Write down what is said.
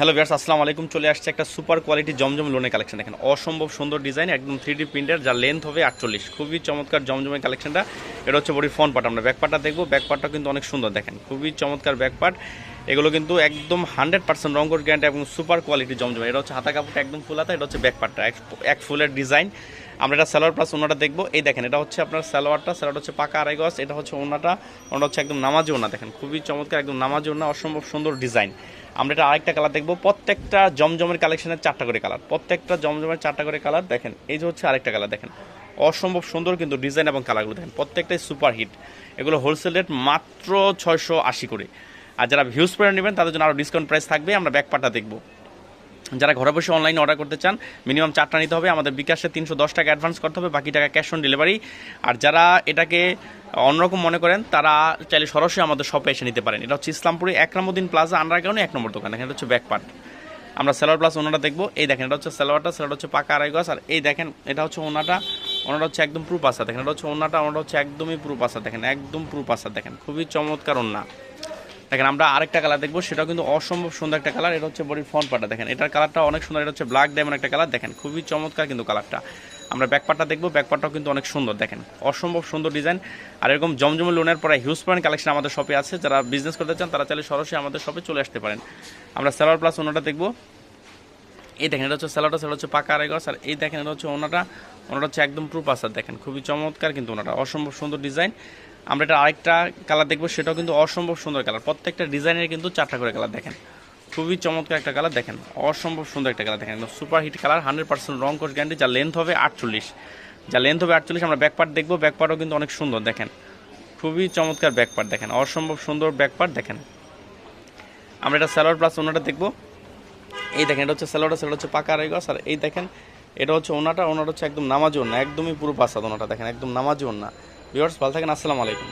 Hello viewers আসসালামু আলাইকুম। চলে আসছে একটা সুপার কোয়ালিটি জমজম লোনের কালেকশন। দেখেন, অসম্ভব সুন্দর ডিজাইন, একদম থ্রি ডি প্রিন্টার যার লেন্থ হবে আটচল্লিশ। খুবই চমৎকার জমজমের কালেকশনটা। এটা হচ্ছে বড়ি ফোন পার্ট আমরা ব্যাক পার্টটা দেখব। ব্যাক পার্টটা কিন্তু অনেক সুন্দর, দেখেন। খুবই চমৎকার ব্যাক পার্ট এগুলো কিন্তু একদম হান্ড্রেড পার্সেন্ট রঙ্গর গ্যারান্টি এবং সুপার কোয়ালিটি জমজম। এটা হচ্ছে হাতা কাপড়টা একদম ফুল হাতা, এটা হচ্ছে ব্যাক পার্টটা এক ফুলের ডিজাইন আমরা এটা সালোয়ার প্লাস ওনাটা দেখব। এই দেখেন, এটা হচ্ছে আপনার সালোয়ারটা সালোয়ার হচ্ছে পাকা আড়াই গজ। এটা হচ্ছে ওনাটা ওনাটা হচ্ছে একদম নামাজি ওনা দেখেন। খুবই চমৎকার, একদম নামাজি ওনা অসম্ভব সুন্দর ডিজাইন আমরা এটা আরেকটা কালার দেখব। প্রত্যেকটা জমজমের কালেকশনের চারটা করে কালার প্রত্যেকটা জমজমের চারটা করে কালার দেখেন, এই যে হচ্ছে আরেকটা কালার দেখেন। অসম্ভব সুন্দর কিন্তু ডিজাইন এবং কালারগুলো দেখেন। প্রত্যেকটাই সুপার হিট এগুলো হোলসেল রেট মাত্র ছয়শো আশি করে। আর যারা ভিউজ পয়েন্ট নেবেন, তাদের জন্য আরও ডিসকাউন্ট প্রাইস থাকবে। আমরা ব্যাকপাটা দেখব। যারা ঘরে বসে অনলাইনে অর্ডার করতে চান মিনিমাম চারটা নিতে হবে। আমাদের বিকাশে তিনশো দশ টাকা অ্যাডভান্স করতে হবে, বাকি টাকা ক্যাশ অন ডেলিভারি আর যারা এটাকে অন্যরকম মনে করেন, তারা চাইলে সরাসরি আমাদের শপে এসে নিতে পারেন। এটা হচ্ছে ইসলামপুরে একরামুদ্দিন প্লাজা আন্ডারগ্রাউন্ডে এক নম্বর দোকান। দেখেন এটা হচ্ছে ব্যাকপার্ট আমরা সেলোয়ার প্লাস ওনাটা দেখব। এই দেখেন, এটা হচ্ছে সেলোয়ারটা সেলোয়ার হচ্ছে পাকা আড়াই গজ। আর এই দেখেন, এটা হচ্ছে ওনাটা ওনাটা হচ্ছে একদম প্রুফ আসা দেখেন, এটা হচ্ছে ওনাটা ওনাটা হচ্ছে একদমই প্রুফ আসা দেখেন, একদম প্রুফ আসা দেখেন, খুবই চমৎকার ওনা দেখেন, আমরা আরেকটা কালার দেখব, সেটাও কিন্তু অসম্ভব সুন্দর একটা কালার এটা হচ্ছে বডির ফ্রন্ট পার্টটা দেখেন, এটার কালারটা অনেক সুন্দর, এটা হচ্ছে ব্ল্যাক ডায়মন্ড একটা কালার দেখেন, খুবই চমৎকার কিন্তু কালারটা আমরা ব্যাক পার্টটা দেখব ব্যাক পার্টটাও কিন্তু অনেক সুন্দর, দেখেন, অসম্ভব সুন্দর ডিজাইন আর এরকম জমজমে লোনের পরে হিউজ পয়েন্ট কালেকশন আমাদের শপে আছে, যারা বিজনেস করতে চান, তারা চাইলে সরাসরি আমাদের শপে চলে আসতে পারেন। আমরা সেলার প্লাস ওনাটা দেখব। এই দেখেন, এটা হচ্ছে স্যালাডটা সেটা হচ্ছে পাকা আড়াই আর এই দেখেন, এটা হচ্ছে ওনাটা। ওনাটা হচ্ছে একদম প্রুফ আসার দেখেন, খুবই চমৎকার কিন্তু ওনাটা, অসম্ভব সুন্দর ডিজাইন আমরা এটা আরেকটা কালার দেখব, সেটাও কিন্তু অসম্ভব সুন্দর কালার প্রত্যেকটা ডিজাইনের কিন্তু চারটা করে কালার দেখেন। খুবই চমৎকার একটা কালার দেখেন, অসম্ভব সুন্দর একটা কালার দেখেন, একদম super hit colour hundred percent রং কোর্স গ্যারান্টি যার লেন্থ হবে আটচল্লিশ। যার লেন্থ হবে আটচল্লিশ, আমরা ব্যাক পার্ট দেখব ব্যাক পার্টও কিন্তু অনেক সুন্দর, দেখেন। খুবই চমৎকার ব্যাক পার্ট দেখেন, অসম্ভব সুন্দর ব্যাক পার্ট দেখেন। আমরা এটা স্যালোয়ার প্লাস ওনাটা দেখব। এই দেখেন, এটা হচ্ছে স্যালোয়ারটা সেটা হচ্ছে পাকা আড়াই আর এই দেখেন, এটা হচ্ছে ওনাটা ওনাটা হচ্ছে একদম নামাজ ওনা একদমই পুরো পাসাদ ওনাটা দেখেন, একদম নামাজ ওনা ভিউয়ার্স ভালো থাকেন, আসসালামু আলাইকুম।